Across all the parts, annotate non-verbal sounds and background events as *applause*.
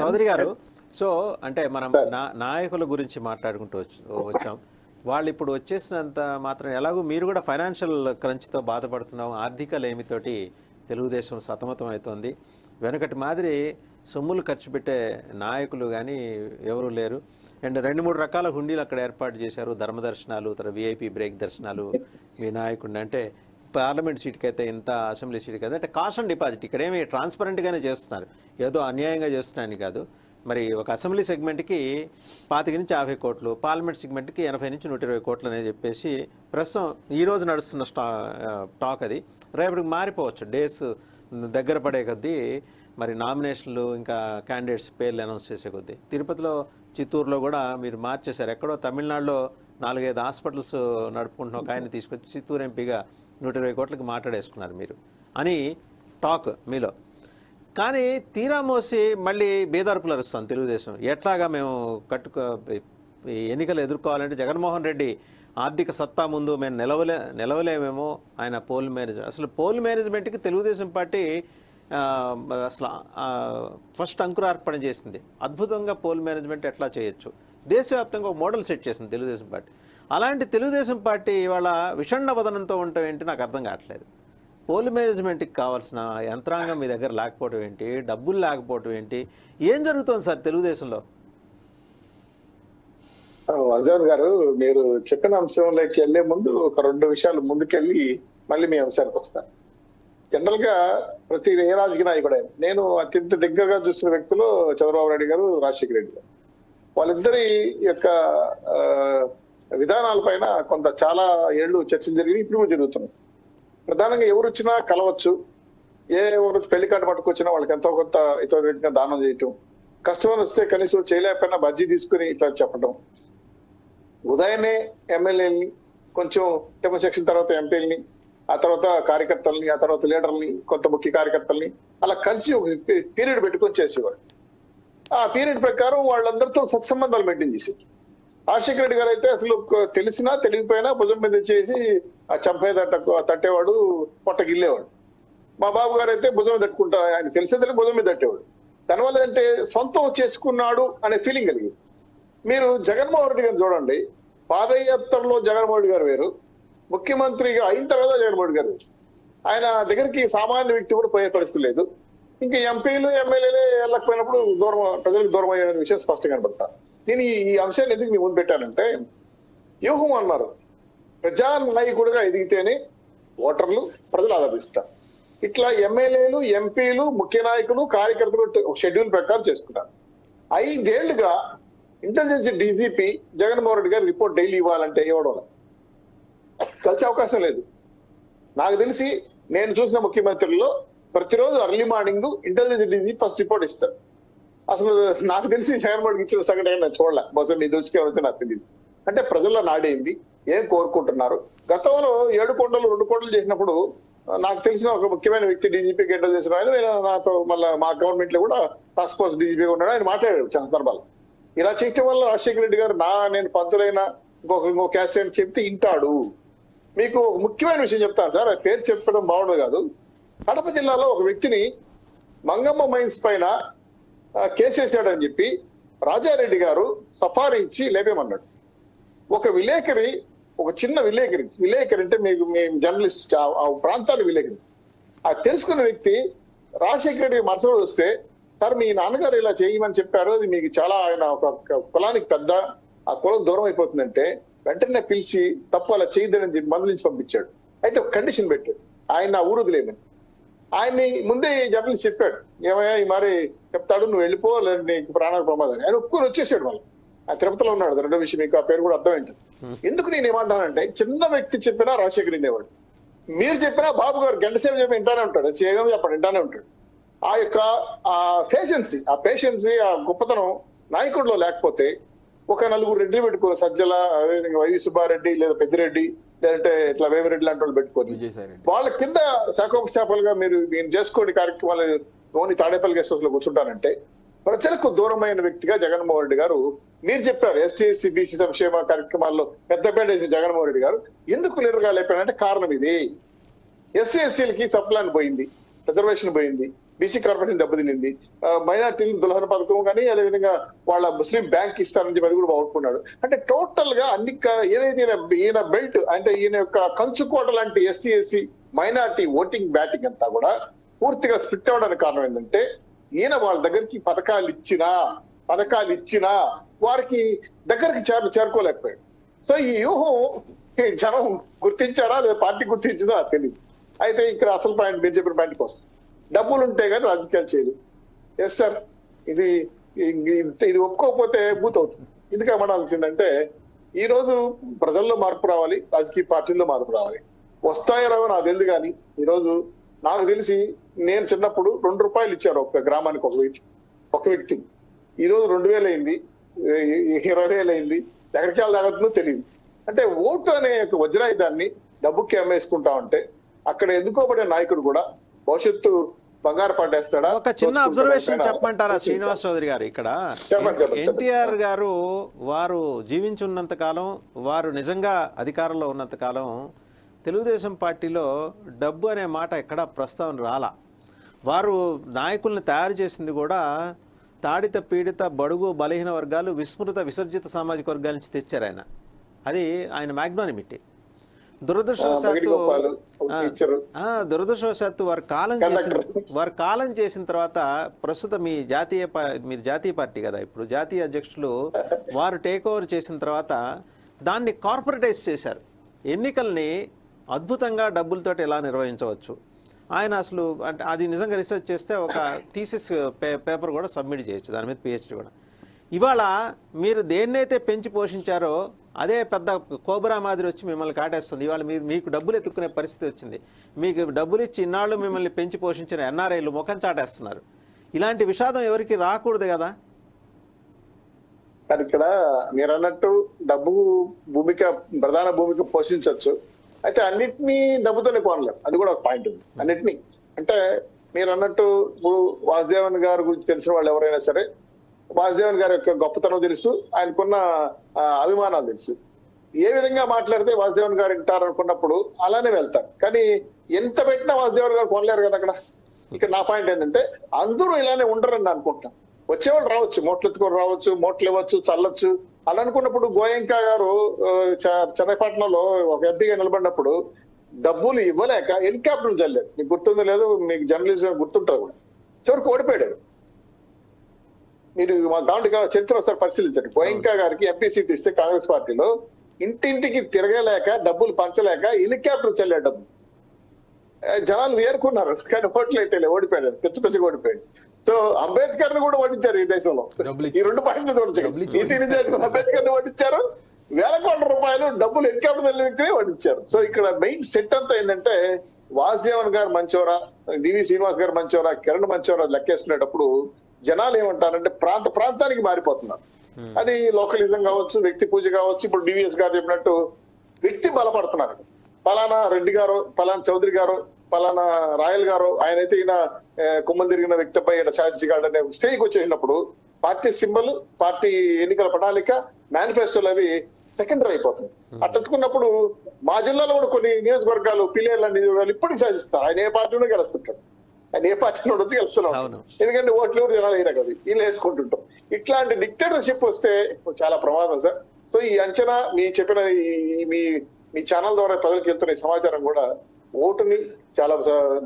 చౌదరి గారు సో అంటే మనం నా- నాయకుల గురించి మాట్లాడుకుంటూ వచ్చి- వచ్చాం. వాళ్ళు ఇప్పుడు వచ్చేసినంత మాత్రం ఎలాగో మీరు కూడా ఫైనాన్షియల్ క్రంచ్తో బాధపడుతున్నాం ఆర్థిక లేమితోటి తెలుగుదేశం సతమతం అవుతోంది. వెనకటి మాదిరి సొమ్ములు ఖర్చు పెట్టే నాయకులు కానీ ఎవరు లేరు. అండ్ రెండు మూడు రకాల హుండీలు అక్కడ ఏర్పాటు చేశారు. ధర్మదర్శనాలు తర్వాత విఐపి బ్రేక్ దర్శనాలు మీ నాయకుడిని. అంటే పార్లమెంట్ సీట్కి అయితే ఇంత అసెంబ్లీ సీట్కి అయితే అంటే కాస్ట్ అండ్ డిపాజిట్ ఇక్కడేమి ట్రాన్స్పరెంట్గానే చేస్తున్నారు. ఏదో అన్యాయంగా చేస్తున్నాయని కాదు. మరి ఒక అసెంబ్లీ సెగ్మెంట్కి పాతిక నుంచి యాభై కోట్లు పార్లమెంట్ సెగ్మెంట్కి ఎనభై నుంచి నూట ఇరవై కోట్లు అనేది చెప్పేసి ప్రస్తుతం ఈ రోజు నడుస్తున్న స్టా టాక్ అది. రేపటికి మారిపోవచ్చు. డేస్ దగ్గర పడే కొద్దీ మరి నామినేషన్లు ఇంకా క్యాండిడేట్స్ పేర్లు అనౌన్స్ చేసే కొద్దీ. తిరుపతిలో చిత్తూరులో కూడా మీరు మార్చేశారు. ఎక్కడో తమిళనాడులో నాలుగైదు హాస్పిటల్స్ నడుపుకుంటున్న ఒక ఆయన తీసుకొచ్చి చిత్తూరు ఎంపీగా నూట ఇరవై కోట్లకి మాట్లాడేసుకున్నారు మీరు అని టాక్ మీలో. కానీ తీరా మోసి మళ్ళీ బేదార్పులు అరుస్తాం తెలుగుదేశం. ఎట్లాగా మేము కట్టుకో ఈ ఎన్నికలు ఎదుర్కోవాలంటే జగన్మోహన్ రెడ్డి ఆర్థిక సత్తా ముందు మేము నిలవలే నిలవలేమేమో ఆయన పోల్ మేనేజ్ అసలు పోల్ మేనేజ్మెంట్కి తెలుగుదేశం పార్టీ అసలు ఫస్ట్ అంకురార్పణ చేసింది. అద్భుతంగా పోల్ మేనేజ్మెంట్ ఎట్లా చేయొచ్చు? దేశవ్యాప్తంగా ఒక మోడల్ సెట్ చేసింది తెలుగుదేశం పార్టీ. అలాంటి తెలుగుదేశం పార్టీ ఇవాళ విషణ్ణ వదనంతో ఉండటం ఏంటి నాకు అర్థం కావట్లేదు. పోల్ మేనేజ్మెంట్కి కావాల్సిన యంత్రాంగం మీ దగ్గర లేకపోవడం ఏంటి? డబ్బులు లేకపోవడం ఏంటి? ఏం జరుగుతుంది సార్ తెలుగుదేశంలో? అజాన్ గారు మీరు చెప్పిన అంశంలోకి వెళ్ళే ముందు ఒక రెండు విషయాలు ముందుకెళ్ళి మళ్ళీ మీ అంశానికి వస్తాను. జనరల్గా ప్రతి ఏ రాజకీయ నాయకుడు నేను అత్యంత దగ్గరగా చూసిన వ్యక్తులు చంద్రబాబు నాయుడు గారు రాజశేఖర రెడ్డి గారు. వాళ్ళిద్దరి యొక్క విధానాలపైన కొంత చాలా ఏళ్ళు చర్చలు జరిగి ఇప్పుడు జరుగుతున్నాయి. ప్రధానంగా ఎవరు వచ్చినా కలవచ్చు. ఏ ఎవరు పెళ్ళి కార్డు పట్టుకొచ్చినా వాళ్ళకి ఎంతో కొంత ఇతర దానం చేయటం. కస్టమర్ వస్తే కనీసం చేయలేకపోయినా బజ్జీ తీసుకుని ఇట్లా చెప్పడం ఉదయాన్నే ఎమ్మెల్యేని కొంచెం టెమ సెక్షన్ తర్వాత ఎంపీలని ఆ తర్వాత కార్యకర్తల్ని ఆ తర్వాత లీడర్ని కొంత ముఖ్య కార్యకర్తల్ని అలా కలిసి ఒక పీరియడ్ పెట్టుకొని చేసేవారు ఆ పీరియడ్ ప్రకారం వాళ్ళందరితో సత్సంబంధాలు మెయింటైన్ చేసేది రాజశేఖర రెడ్డి గారు అయితే అసలు తెలిసినా తెలియకపోయినా భుజం మీద చేసి ఆ చంపేదట తట్టేవాడు పొట్టగిల్లేవాడు. మా బాబు గారు అయితే భుజం మీద తట్టుకుంటా ఆయన తెలిసే తెలియక భుజం మీద తట్టేవాడు. దానివల్ల అంటే సొంతం చేసుకున్నాడు అనే ఫీలింగ్ కలిగింది. మీరు జగన్మోహన్ రెడ్డి గారిని చూడండి. పాదయాత్రలో జగన్మోహన్ రెడ్డి గారు వేరు. ముఖ్యమంత్రిగా అయిన తర్వాత జగన్మోహన్ రెడ్డి గారు ఆయన దగ్గరికి సామాన్య వ్యక్తి కూడా పోయే పరిస్థితి లేదు. ఇంకా ఎంపీలు ఎమ్మెల్యేలే వెళ్ళకపోయినప్పుడు దూరం ప్రజలకు దూరం అయ్యే విషయం స్పష్టంగా కనబడతారు నేను ఈ- అంశాన్ని ఎందుకు మీ ముందు పెట్టానంటే వ్యూహం అన్నారు ప్రజా నాయకుడిగా ఎదిగితేనే ఓటర్లు ప్రజలు ఆదరిస్తారు. ఇట్లా ఎమ్మెల్యేలు ఎంపీలు ముఖ్య నాయకులు కార్యకర్తలు షెడ్యూల్ ప్రకారం చేసుకున్నారు. ఐదేళ్ళుగా intelligence DGP Jaganmohan Reddy garu report daily ఇవ్వాలంటే ఇవ్వడం కలిసే అవకాశం లేదు. నాకు తెలిసి నేను చూసిన ముఖ్యమంత్రుల్లో ప్రతిరోజు early morning intelligence DG first report ఇస్తారు. అసలు నాకు తెలిసి జగన్మోహన్ ఇచ్చిన సంఘటన నేను చూడలే. బహుశా మీ దృష్టికి ఎవరైతే నాకు తెలియదు అంటే ప్రజల్లో నాడేంది ఏం కోరుకుంటున్నారు? గతంలో ఏడు కొండలు రెండు కొండలు చేసినప్పుడు నాకు తెలిసిన ఒక ముఖ్యమైన వ్యక్తి డీజీపీ గెంటలు చేసిన ఆయన నాతో మళ్ళీ మా గవర్నమెంట్లో కూడా టాస్క్ ఫోర్స్ డీజీపీగా ఉన్నాడు. ఆయన మాట్లాడాడు చంద్రబాబు సందర్భాలు ఇలా చేయటం వల్ల రాజశేఖర రెడ్డి గారు నా నేను పంతులైన ఇంకొక ఇంకో క్యాస్ట్ అని చెప్తే ఇంటాడు. మీకు ఒక ముఖ్యమైన విషయం చెప్తాను సార్. ఆ పేరు చెప్పడం బాగుండదు కాదు. కడప జిల్లాలో ఒక వ్యక్తిని మంగమ్మ మైన్స్ పైన కేసేసాడని చెప్పి రాజారెడ్డి గారు సఫారించి లేపేమన్నాడు. ఒక విలేకరి ఒక చిన్న విలేకరి విలేకరి అంటే మీకు మీ జర్నలిస్ట్ ఆ- ప్రాంతాల ప్రాంతాన్ని విలేకరి. ఆ తెలుసుకున్న వ్యక్తి రాజశేఖర రెడ్డి మనసులో వస్తే సార్ మీ నాన్నగారు ఇలా చేయమని చెప్పారు అది మీకు చాలా ఆయన ఒక కులానికి పెద్ద ఆ కులం దూరం అయిపోతుందంటే వెంటనే పిలిచి తప్పు అలా చేయదని చెప్పి మందులించి పంపించాడు. అయితే ఒక కండిషన్ పెట్టాడు. ఆయన నా ఊరు ఆయన్ని ముందే జర్నలిస్ట్ చెప్పాడు. ఏమయ్యా ఈ మరి చెప్తాడు నువ్వు వెళ్ళిపో లేదు నీకు ప్రాణాలకు ప్రమాదం. ఆయన ఒప్పుకొని వచ్చేసాడు మళ్ళీ. ఆ తిరుపతిలో ఉన్నాడు రెండో విషయం మీకు ఆ పేరు కూడా అర్థం ఏంటి ఎందుకు నేను ఏమంటానంటే చిన్న వ్యక్తి చెప్పినా రాజశేఖర్ వినేవాడు. మీరు చెప్పినా బాబు గారు గంట సేపు చెప్పి వింటానే ఉంటాడు చేయగలం చెప్పండి వింటానే ఉంటాడు. ఆ యొక్క ఆ పేషెన్సీ ఆ పేషెన్సీ ఆ గొప్పతనం నాయకుడిలో లేకపోతే ఒక నలుగురు రెడ్డి పెట్టుకుని సజ్జల వైవి సుబ్బారెడ్డి లేదా పెద్దిరెడ్డి లేదంటే ఇట్లా వేమిరెడ్డి లాంటి వాళ్ళు పెట్టుకొని వాళ్ళ కింద శాఖోపశాఖలుగా మీరు నేను చేసుకోండి కార్యక్రమాలు ఓన్లీ తాడేపల్లి గెస్ట్ హౌస్లో కూర్చుంటానంటే ప్రజలకు దూరమైన వ్యక్తిగా జగన్మోహన్ రెడ్డి గారు మీరు చెప్పారు ఎస్సీ బీసీ సంక్షేమ కార్యక్రమాల్లో పెద్దపేట వేసిన జగన్మోహన్ రెడ్డి గారు ఎందుకు లీడర్గా లేపాడంటే కారణం ఇది. ఎస్సీ ఎస్సీలకి సప్లాన్ పోయింది రిజర్వేషన్ పోయింది బీసీ కార్పొరేషన్ దెబ్బతినింది. మైనార్టీలు దులహన పథకం కానీ అదేవిధంగా వాళ్ళ ముస్లిం బ్యాంక్ ఇస్తానని చెప్పి అది కూడా బాగుట్టుకున్నాడు అంటే టోటల్గా అన్ని ఏదైతే ఈయన ఈయన బెల్ట్ అంటే ఈయన యొక్క కంచుకోట లాంటి SC SC minority voting batting అంతా కూడా పూర్తిగా స్ప్లిట్ అవడానికి కారణం ఏంటంటే ఈయన వాళ్ళ దగ్గరికి పథకాలు ఇచ్చినా పథకాలు ఇచ్చినా వారికి దగ్గరికి చేర చేరుకోలేకపోయాడు. సో ఈ వ్యూహం జనం గుర్తించారా లేదా పార్టీ గుర్తించదా తెలియదు అయితే ఇక్కడ అసలు పాయింట్ మీరు చెప్పిన పాయింట్కి వస్తుంది డబ్బులు ఉంటే కానీ రాజకీయాలు చేయదు ఎస్ సార్ ఇది ఇది- ఇది ఒప్పుకోకపోతే బూత్ అవుతుంది. ఎందుకు ఏమనాల్సిందంటే ఈ రోజు ప్రజల్లో మార్పు రావాలి రాజకీయ పార్టీల్లో మార్పు రావాలి. వస్తాయో రావో నాకు తెలియదు కానీ ఈరోజు నాకు తెలిసి నేను చిన్నప్పుడు రెండు రూపాయలు ఇచ్చారు ఒక గ్రామానికి ఒక వ్యక్తి ఒక వ్యక్తి. ఈ రోజు రెండు వేలు అయింది ఇరవై వేలు అయింది ఎక్కడికి వెళ్ళాగతుందో తెలియదు అంటే ఓటు అనే ఒక వజ్రాయుధాన్ని డబ్బుకి అమ్మేసుకుంటా ఉంటే అక్కడ ఎన్నుకోబడే నాయకుడు కూడా భవిష్యత్తు బంగారు పడ్డేస్తాడా ఒక చిన్న అబ్జర్వేషన్? చెప్పమంటారా శ్రీనివాస్ చౌదరి గారు ఇక్కడ? ఎన్టీఆర్ గారు వారు జీవించున్నంత కాలం వారు నిజంగా అధికారంలో ఉన్నంత కాలం తెలుగుదేశం పార్టీలో డబ్బు అనే మాట ఎక్కడా ప్రస్తావన రాలా. వారు నాయకుల్ని తయారు చేసింది కూడా తాడిత పీడిత బడుగు బలహీన వర్గాలు విస్మృత విసర్జిత సామాజిక వర్గాల నుంచి తెచ్చారు ఆయన. అది ఆయన మ్యాగ్నానిమిటీ. దురదృష్టవశాత్తు దురదృష్టవశాత్తు వారు కాలం చేసిన. వారు కాలం చేసిన తర్వాత ప్రస్తుత మీ జాతీయ మీరు జాతీయ పార్టీ కదా ఇప్పుడు జాతీయ అధ్యక్షులు వారు టేక్ ఓవర్ చేసిన తర్వాత దాన్ని కార్పొరేటైజ్ చేశారు. ఎన్నికల్ని అద్భుతంగా డబ్బులతోటి ఎలా నిర్వహించవచ్చు? ఆయన అసలు అంటే అది నిజంగా రీసెర్చ్ చేస్తే ఒక థీసిస్ పేపర్ కూడా సబ్మిట్ చేయొచ్చు దాని మీద పిహెచ్డి కూడా. ఇవాళ మీరు దేన్నైతే పెంచి పోషించారో అదే పెద్ద కోబరా మాదిరి వచ్చి మిమ్మల్ని కాటేస్తుంది. ఇవాళ మీరు మీకు డబ్బులు ఎత్తుక్కునే పరిస్థితి వచ్చింది. మీకు డబ్బులు ఇచ్చి ఇన్నాళ్ళు మిమ్మల్ని పెంచి పోషించిన ఎన్ఆర్ఐలు ముఖం చాటేస్తున్నారు. ఇలాంటి విషాదం ఎవరికి రాకూడదు కదా? కానీ ఇక్కడ మీరు అన్నట్టు డబ్బు భూమిక ప్రధాన భూమిక పోషించవచ్చు అయితే అన్నిటినీ డబ్బుతోనే కొనలేం. అది కూడా ఒక పాయింట్ ఉంది. అన్నిటినీ. అంటే మీరు అన్నట్టు ఇప్పుడు వాసుదేవన్ గారి గురించి తెలిసిన వాళ్ళు ఎవరైనా సరే వాసుదేవన్ గారి యొక్క గొప్పతనం తెలుసు ఆయనకున్న అభిమానాలు తెలుసు. ఏ విధంగా మాట్లాడితే వాసుదేవన్ గారు వింటారు అనుకున్నప్పుడు అలానే వెళ్తారు. కానీ ఎంత పెట్టినా వాసుదేవన్ గారు కొనలేరు కదా అక్కడ. ఇక్కడ నా పాయింట్ ఏంటంటే అందరూ ఇలానే ఉండరని అనుకుంటాం. వచ్చేవాళ్ళు రావచ్చు. మోట్లెత్తుకొని రావచ్చు మోట్లు ఇవ్వచ్చు చల్లొచ్చు. అలా అనుకున్నప్పుడు గోయంకా గారు చెన్నైపట్నంలో ఒక ఎంపీగా నిలబడినప్పుడు డబ్బులు ఇవ్వలేక హెలికాప్టర్ చల్లారు మీకు గుర్తుందో లేదో మీకు జర్నలిజం గుర్తుంటారు కూడా. చివరికి ఓడిపోయాడు. మీరు మా గాంధీ చరిత్ర ఒకసారి పరిశీలించండి. గోయంకా గారికి ఎంపీ సీట్ ఇస్తే కాంగ్రెస్ పార్టీలో ఇంటింటికి తిరగలేక డబ్బులు పంచలేక హెలికాప్టర్ చల్లాడు డబ్బు ఆ, జనాలు వేరుకున్నారు కానీ ఓట్లు అయితే ఓడిపోయాడు. పిచ్చ పిచ్చగా ఓడిపోయాడు. సో అంబేద్కర్ని కూడా ఓడించారు ఈ దేశంలో. ఈ రెండు పాయింట్లు చూడొచ్చు అంబేద్కర్ని ఓడించారు వేల కోట్ల రూపాయలు డబ్బులు హెలికాప్టర్ వ్యక్తిని ఓడించారు సో ఇక్కడ మెయిన్ సెట్ అంతా ఏంటంటే వాసుదేవన్ గారు మంచోరా డివి శ్రీనివాస్ గారు మంచోరా కిరణ్ మంచోరా లెక్కేసుకునేటప్పుడు జనాలు ఏమంటారంటే ప్రాంత ప్రాంతానికి మారిపోతున్నారు. అది లోకలిజం కావచ్చు వ్యక్తి పూజ కావచ్చు ఇప్పుడు డివిఎస్ గారు చెప్పినట్టు వ్యక్తి బలపడుతున్నారు. పలానా రెడ్డి గారు పలానా చౌదరి గారు పలానా రాయల్ గారు ఆయన అయితే ఈయన ఆ, కొమ్మలు తిరిగిన వ్యక్తిపై ఈయన సాధించగలడు అనే స్టేజ్కి వచ్చేసినప్పుడు పార్టీ సింబల్ పార్టీ ఎన్నికల ప్రణాళిక మేనిఫెస్టోలు అవి సెకండరీ అయిపోతుంది అట్టెత్తుకున్నప్పుడు మా జిల్లాలో కూడా కొన్ని నియోజకవర్గాలు పిలేర్ల నియోజకవర్గాలు ఇప్పటికి సాధిస్తారు. ఆయన ఏ పార్టీలో గెలుస్తుంటాడు. ఆయన ఏ పార్టీలో వచ్చి గెలుస్తున్నాడు. అవును. ఎందుకంటే ఓట్లు ఎవరు జనాలు వేయరు కదా. వీళ్ళు వేసుకుంటుంటాం. ఇట్లాంటి డిక్టేటర్షిప్ వస్తే చాలా ప్రమాదం సార్. సో ఈ అంచనా మీ చెప్పిన మీ మీ ఛానల్ ద్వారా ప్రజలకు వెళ్తున్న ఈ సమాచారం కూడా ఓటుని చాలా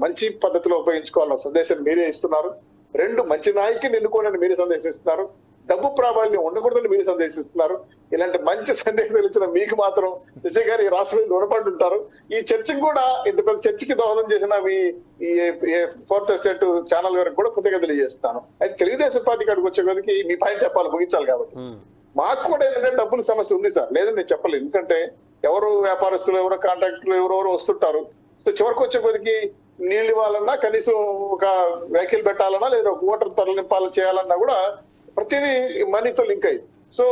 మంచి పద్ధతిలో ఉపయోగించుకోవాలన్న సందేశం మీరే ఇస్తున్నారు. రెండు మంచి నాయకుని ఎన్నుకోనని మీరే సందేశం ఇస్తున్నారు డబ్బు ప్రాబల్యం ఉండకూడదని మీరు సందేశిస్తున్నారు. ఇలాంటి మంచి *laughs* సందేశాలు ఇచ్చిన మీకు మాత్రం విజయ్ గారు ఈ రాష్ట్రం రుణపడి ఉంటారు. ఈ చర్చకి కూడా ఇంత పెద్ద చర్చకి దోహదం చేసిన మీ ఈ ఫోర్త్ ఎస్టేట్ ఛానల్ గారికి కూడా కృతజ్ఞతలు తెలియజేస్తాను. అయితే తెలుగుదేశం పార్టీ కాడికి వచ్చే కొద్దికి మీ పాయింట్ చెప్పాలి ముగించాలి కాబట్టి. మాకు కూడా ఏంటంటే డబ్బుల సమస్య ఉంది సార్. లేదని నేను చెప్పలేదు. ఎందుకంటే ఎవరు వ్యాపారస్తులు ఎవరో కాంట్రాక్టులు ఎవరెవరు వస్తుంటారు. సో చివరికి వచ్చే కొద్దికి నీళ్ళు ఇవ్వాలన్నా కనీసం ఒక వెహికల్ పెట్టాలన్నా లేదా ఒక ఓటర్ తరలింపాలని చేయాలన్నా కూడా ప్రతిదీ మనీతో లింక్ అయ్యి. సో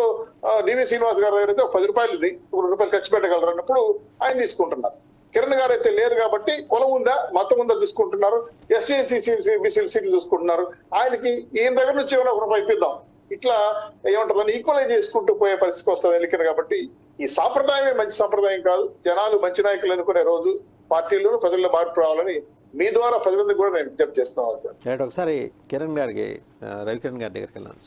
డివి శ్రీనివాస్ గారి దగ్గర అయితే ఒక పది రూపాయలు ఇది ఒక రూపాయలు ఖర్చు పెట్టగలరు అన్నప్పుడు ఆయన తీసుకుంటున్నారు. కిరణ్ గారు అయితే లేదు కాబట్టి కులం ఉందా మతం ఉందా చూసుకుంటున్నారు ఎస్టీ ఎస్సీ బీసీ సీట్లు చూసుకుంటున్నారు. ఆయనకి ఈయన దగ్గర నుంచి ఏమైనా ఒక రూపాయి ఇప్పిద్దాం. ఇట్లా ఏమంటారు ఈక్వలైజ్ చేసుకుంటూ పోయే పరిస్థితి వస్తుంది ఎన్నికలు కాబట్టి ఈ సాంప్రదాయమే మంచి సాంప్రదాయం కాదు. జనాలు మంచి నాయకులు అనుకునే రోజు పార్టీలు ప్రజల్లో మార్పు రావాలని మీ ద్వారా ప్రజలందరికీ కూడా నేను విజ్ఞప్తి చేస్తున్నాను ఒకసారి కిరణ్ గారికి రవికిరణ్ గారి దగ్గరికి వెళ్ళాను